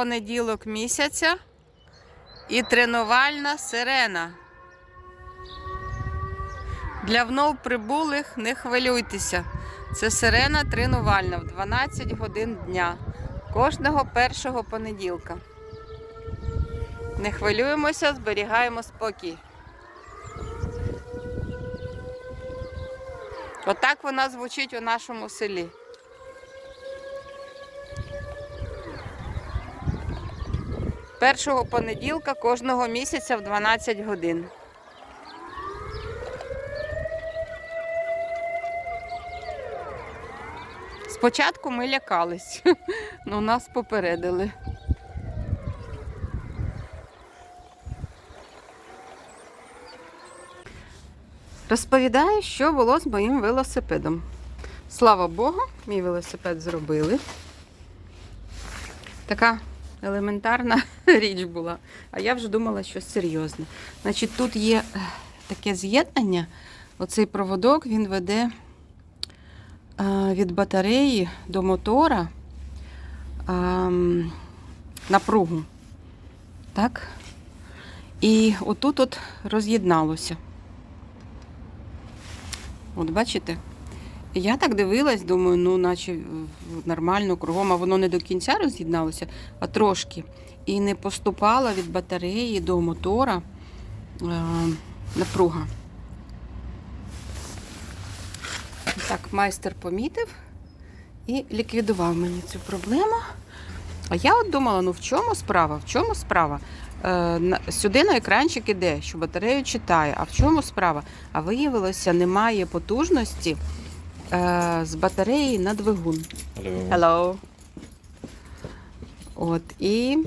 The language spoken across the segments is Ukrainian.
Понеділок місяця і тренувальна сирена. Для вновь прибулих не хвилюйтеся. Це сирена тренувальна в 12 годин дня. Кожного першого понеділка. Не хвилюємося, зберігаємо спокій. Отак вона звучить у нашому селі. Першого понеділка кожного місяця в 12 годин. Спочатку ми лякались, але нас попередили. Розповідаю, що було з моїм велосипедом. Слава Богу, мій велосипед зробили. Така елементарна річ була. А я вже думала, що серйозне. Значить, тут є е, таке з'єднання. Оцей проводок він веде е, від батареї до мотора ем, напругу. Так? І отут от роз'єдналося. От бачите? Я так дивилась, думаю, ну, наче нормально кругом, а воно не до кінця роз'єдналося, а трошки. І не поступала від батареї до мотора е, напруга. Так, майстер помітив і ліквідував мені цю проблему. А я от думала, ну в чому справа? В чому справа? Е, сюди на екранчик іде, що батарею читає. А в чому справа? А виявилося, немає потужності з батареї на двигун. Hello. От, і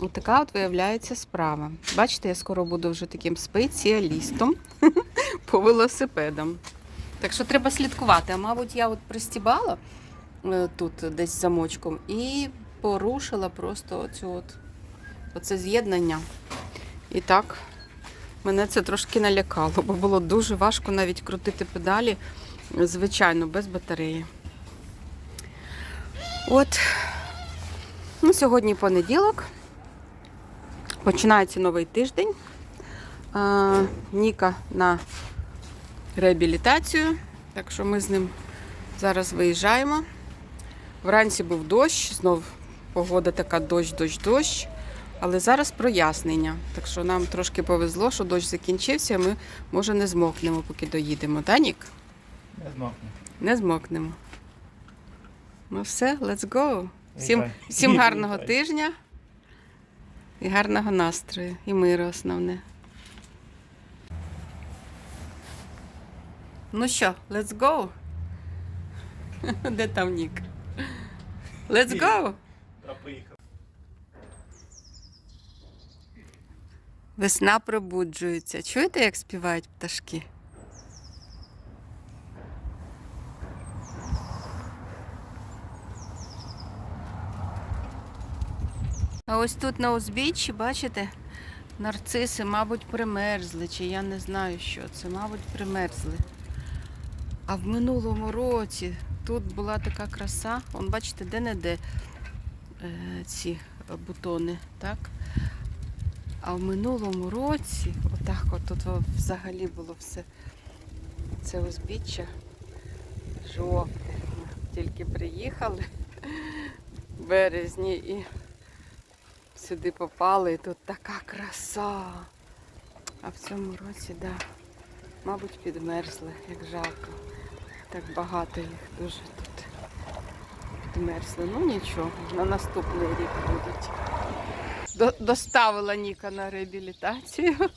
от така от виявляється справа. Бачите, я скоро буду вже таким спеціалістом по велосипедам. Так що треба слідкувати. А мабуть, я от пристібала е, тут десь замочком і порушила просто оцю от, оце з'єднання. І так, мене це трошки налякало, бо було дуже важко навіть крутити педалі, звичайно, без батареї. От, ну, сьогодні понеділок. Починається новий тиждень. А, Ніка на реабілітацію, так що ми з ним зараз виїжджаємо. Вранці був дощ, знов погода така дощ, дощ, дощ. Але зараз прояснення. Так що нам трошки повезло, що дощ закінчився, ми, може, не змокнемо, поки доїдемо. Та, Нік? Не змокне. Не змокнемо. Ну все, let's go. Всім, всім гарного тижня і гарного настрою. І миру основне. Ну що, let's go. Де там Нік? Let's go! Весна пробуджується. Чуєте, як співають пташки? А ось тут на узбіччі, бачите, нарциси, мабуть, примерзли, чи я не знаю, що це, мабуть, примерзли. А в минулому році тут була така краса. Он, бачите, де-не-де е, ці бутони, так? А в минулому році, отак от тут взагалі було все це узбіччя жовте. Тільки приїхали в березні і сюди попали, і тут така краса. А в цьому році, да, мабуть, підмерзли, як жалко. Так багато їх дуже тут підмерзли. Ну нічого, на наступний рік будуть. До- доставила Ніка на реабілітацію.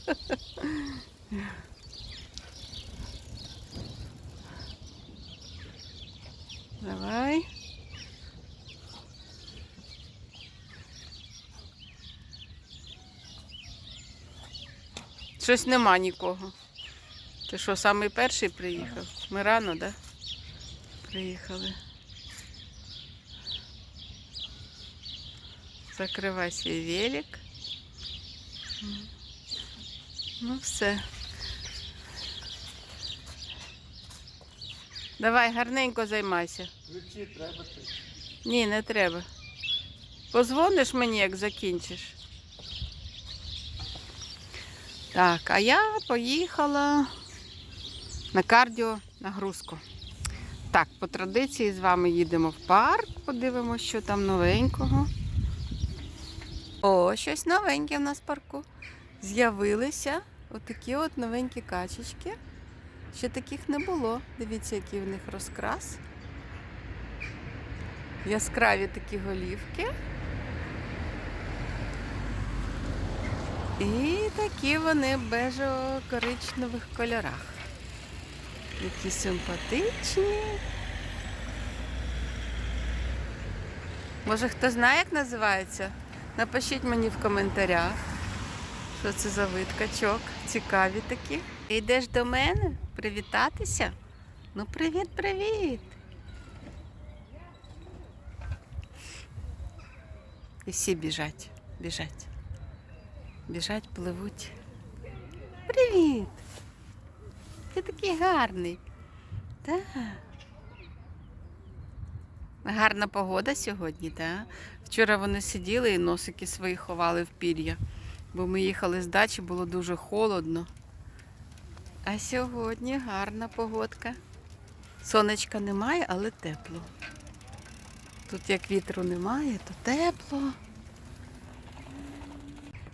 Давай. Щось нема нікого. Ти що, самий перший приїхав? Ми рано, так? Да? Приїхали. Закривай свій велик. Ну все. Давай гарненько займайся. Ключі треба. Ні, не треба. Позвониш мені, як закінчиш. Так, а я поїхала на кардіонагрузку. Так, по традиції з вами їдемо в парк, подивимося, що там новенького. О, щось новеньке в нас в парку. З'явилися отакі от новенькі качечки. Ще таких не було. Дивіться, який в них розкрас. Яскраві такі голівки. І такі вони в бежево-коричневих кольорах. Які симпатичні. Може, хто знає, як називається? Напишіть мені в коментарях, що це за вид качок. Цікаві такі. Йдеш до мене привітатися? Ну, привіт-привіт. І всі біжать, біжать. Біжать, пливуть. Привіт! Ти такий гарний. Так. Гарна погода сьогодні, так? Вчора вони сиділи і носики свої ховали в пір'я, бо ми їхали з дачі, було дуже холодно. А сьогодні гарна погодка. Сонечка немає, але тепло. Тут як вітру немає, то тепло.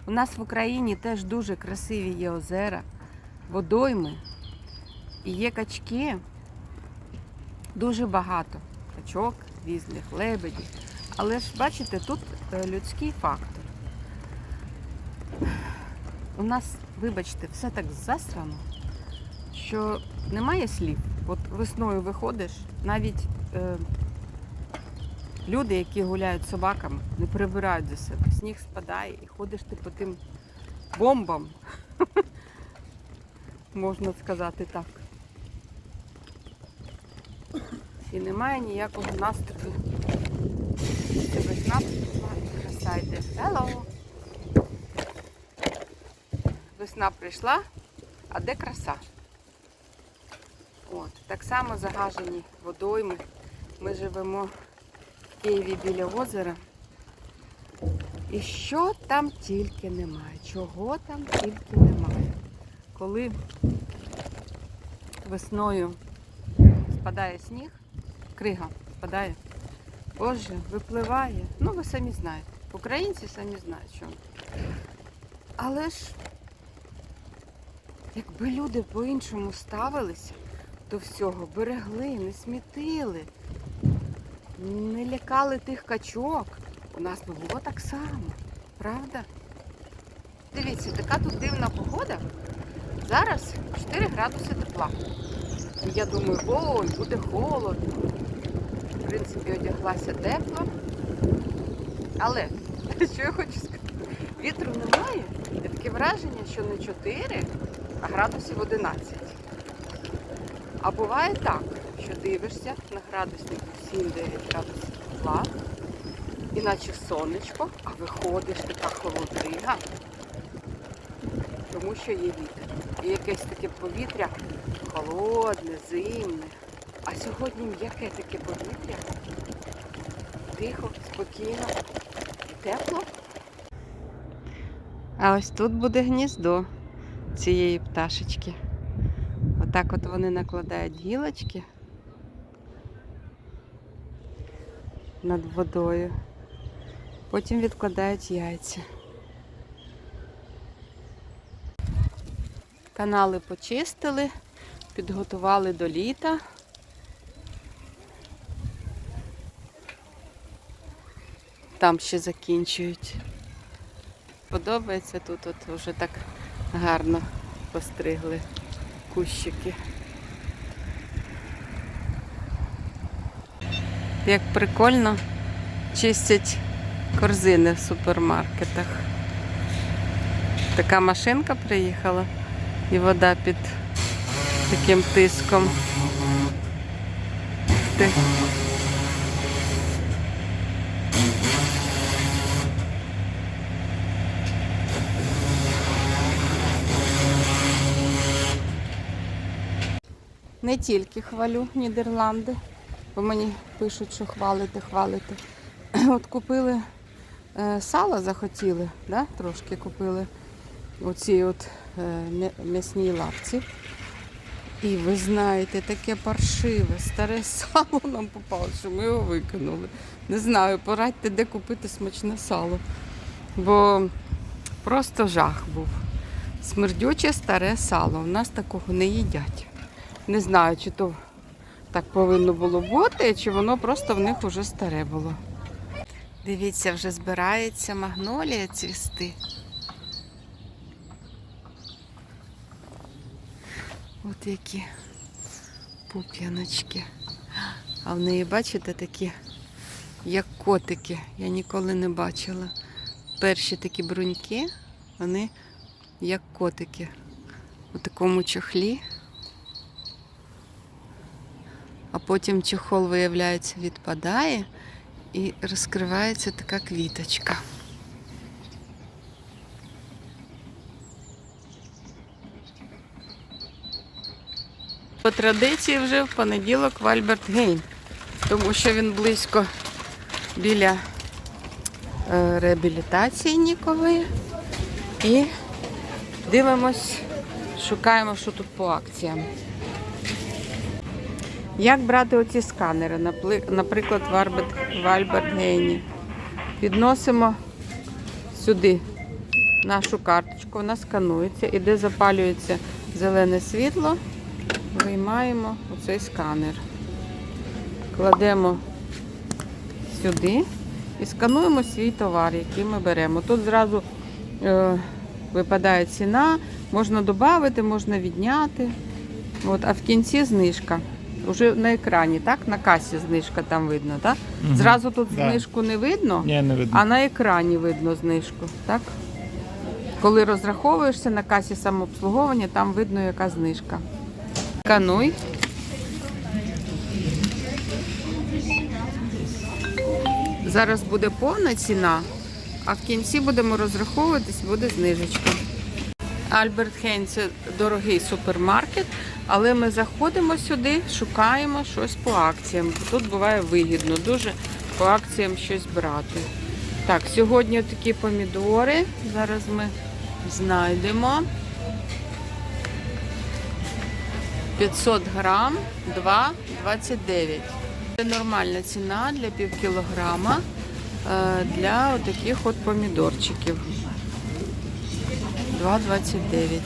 У нас в Україні теж дуже красиві є озера, водойми і є качки. Дуже багато качок різних, лебедів. Але ж бачите, тут е, людський фактор. У нас, вибачте, все так засрано, що немає слів. От весною виходиш, навіть е, люди, які гуляють собаками, не прибирають за себе. Сніг спадає і ходиш ти по тим бомбам, можна сказати так. І немає ніякого настрою. Це весна прийшла краса йде. Hello! Весна прийшла, а де краса? От, так само загажені водойми. Ми живемо Києві біля озера. І що там тільки немає, чого там тільки немає. Коли весною спадає сніг, крига спадає, Боже, випливає. Ну, ви самі знаєте. Українці самі знають, що. Але ж, якби люди по-іншому ставилися до всього, берегли, не смітили, не лякали тих качок, у нас було так само, правда? Дивіться, така тут дивна погода. Зараз 4 градуси тепла. Я думаю, ой, буде холодно. В принципі, одяглася тепло. Але, що я хочу сказати, вітру немає. І таке враження, що не 4, а градусів 11. А буває так, дивишся на градусник 7-9 градусів тепла, іначе сонечко, а виходиш така холодрига, тому що є вітер. І якесь таке повітря холодне, зимне. А сьогодні м'яке таке повітря. Тихо, спокійно, тепло. А ось тут буде гніздо цієї пташечки. Отак от вони накладають гілочки над водою. Потім відкладають яйця. Канали почистили, підготували до літа. Там ще закінчують. Подобається тут, от вже так гарно постригли кущики. Як прикольно чистять корзини в супермаркетах. Така машинка приїхала і вода під таким тиском. Ти. Не тільки хвалю Нідерланди, бо мені пишуть, що хвалите, хвалите. От купили е, сала захотіли, да? трошки купили оці от е, м'ясній лавці. І ви знаєте, таке паршиве, старе сало нам попало, що ми його викинули. Не знаю, порадьте, де купити смачне сало. Бо просто жах був. Смердюче старе сало. У нас такого не їдять. Не знаю, чи то так повинно було бути, чи воно просто в них уже старе було. Дивіться, вже збирається магнолія цвісти. От які пуп'яночки. А в неї, бачите, такі, як котики. Я ніколи не бачила. Перші такі бруньки, вони як котики. У такому чохлі. А потім чохол, виявляється, відпадає і розкривається така квіточка. По традиції вже в понеділок в Альберт Гейн, тому що він близько біля е, реабілітації Нікової. І дивимось, шукаємо, що тут по акціям. Як брати оці сканери, наприклад, в Гейні? Підносимо сюди нашу карточку, вона сканується, і де запалюється зелене світло, виймаємо оцей сканер. Кладемо сюди і скануємо свій товар, який ми беремо. Тут зразу е, випадає ціна, можна додати, можна відняти. От, а в кінці знижка. Уже на екрані, так? На касі знижка там видно, так? Мгм. Зразу тут Да. знижку не видно, Ні, не видно. а на екрані видно знижку, так? Коли розраховуєшся на касі самообслуговування, там видно, яка знижка. Скануй. Зараз буде повна ціна, а в кінці будемо розраховуватись, буде знижечка. Альберт Хейн це дорогий супермаркет, але ми заходимо сюди, шукаємо щось по акціям. Тут буває вигідно, дуже по акціям щось брати. Так, сьогодні такі помідори. Зараз ми знайдемо. 500 грам 2,29. Це нормальна ціна для пів кілограма е, для отаких от помідорчиків. 2,29.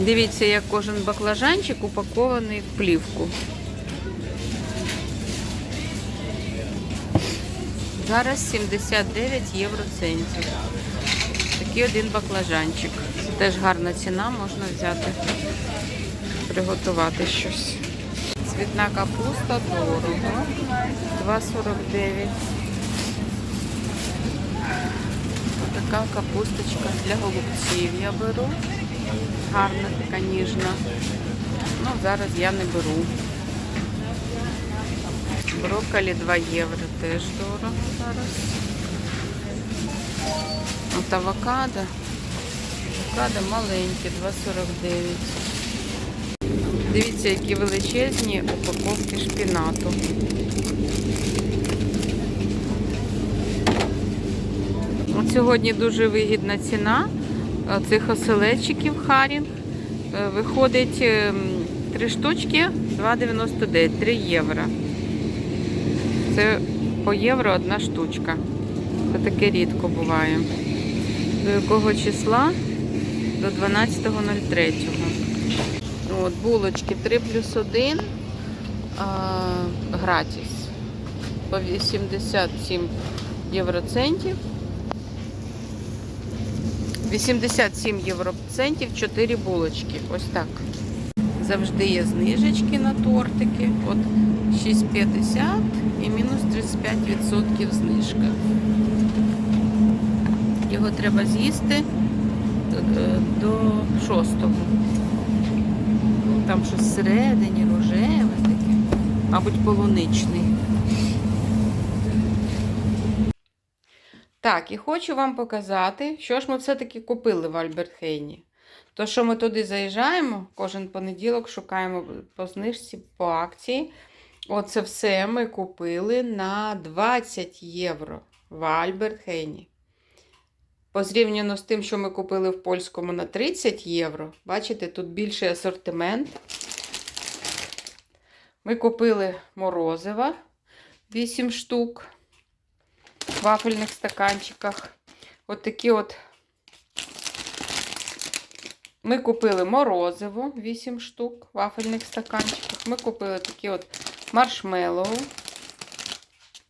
Дивіться, як кожен баклажанчик упакований в плівку. Зараз 79 євроцентів. Такий один баклажанчик. Теж гарна ціна, можна взяти, приготувати щось. Цвітна капуста дорого. 2,49. Така капусточка для голубців я беру. Гарна, така ніжна. Ну, зараз я не беру. Брокколі 2 євро теж дорого зараз. От авокадо. Авокадо маленькі, 2,49. Дивіться, які величезні упаковки шпінату. Сьогодні дуже вигідна ціна цих оселедчиків Харінг. Е, Виходить ем, три штучки 2,99, 3 євро. Це по євро одна штучка. Це таке рідко буває. До якого числа? До 12.03. От, булочки 3 плюс 1 а, гратіс. По 87 євроцентів. 87 євроцентів 4 булочки. Ось так. Завжди є знижечки на тортики. От 6,50 і мінус 35% знижка. Його треба з'їсти е, до 6. Там щось всередині рожеве таке, мабуть, полуничний. Так, і хочу вам показати, що ж ми все-таки купили в Альбертхейні. То, що ми туди заїжджаємо, кожен понеділок шукаємо по знижці, по акції. Оце все ми купили на 20 євро в Альберт Хейні. Порівняно з тим, що ми купили в польському на 30 євро. Бачите, тут більший асортимент. Ми купили морозива 8 штук вафельних стаканчиках. От такі от. Ми купили морозиво 8 штук в вафельних стаканчиках. Ми купили такі от маршмеллоу,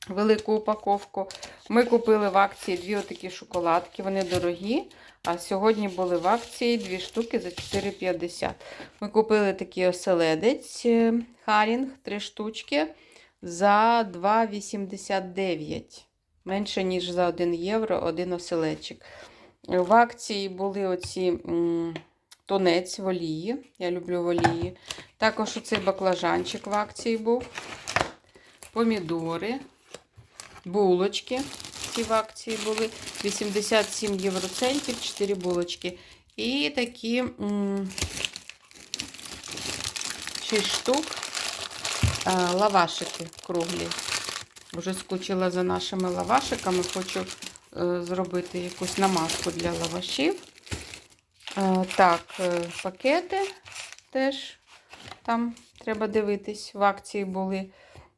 велику упаковку. Ми купили в акції дві отакі шоколадки, вони дорогі. А сьогодні були в акції дві штуки за 4,50. Ми купили такий оселедець е, Харінг, три штучки за 2,89. Менше, ніж за 1 євро один оселедчик. В акції були оці м, тунець в олії. Я люблю в олії. Також оцей баклажанчик в акції був. Помідори, булочки. Ці в акції були 87 євроцентів, 4 булочки. І такі 6 штук лавашики круглі. Вже скучила за нашими лавашиками. Хочу е, зробити якусь намазку для лавашів. Е, так, е, пакети теж там треба дивитись. В акції були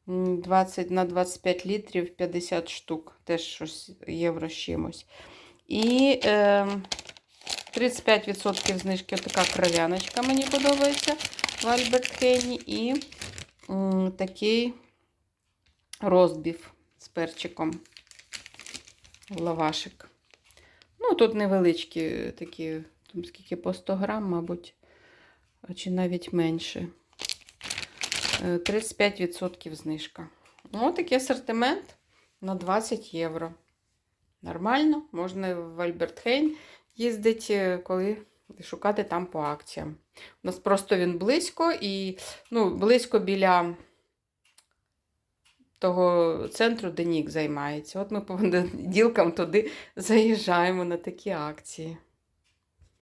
20 на 25 літрів 50 штук. Теж щось євро з чимось. І е, 35% знижки така кров'яночка мені подобається в Альберт Хейні. І м, такий розбів з перчиком. Лавашик. Ну, тут невеличкі такі, там скільки по 100 грам, мабуть, чи навіть менше. Е, 35% знижка. Ну, такий асортимент на 20 євро. Нормально, можна в Альбертхейн їздити, коли шукати там по акціям. У нас просто він близько і ну, близько біля того центру, де Нік займається. От ми по понеділкам туди заїжджаємо на такі акції.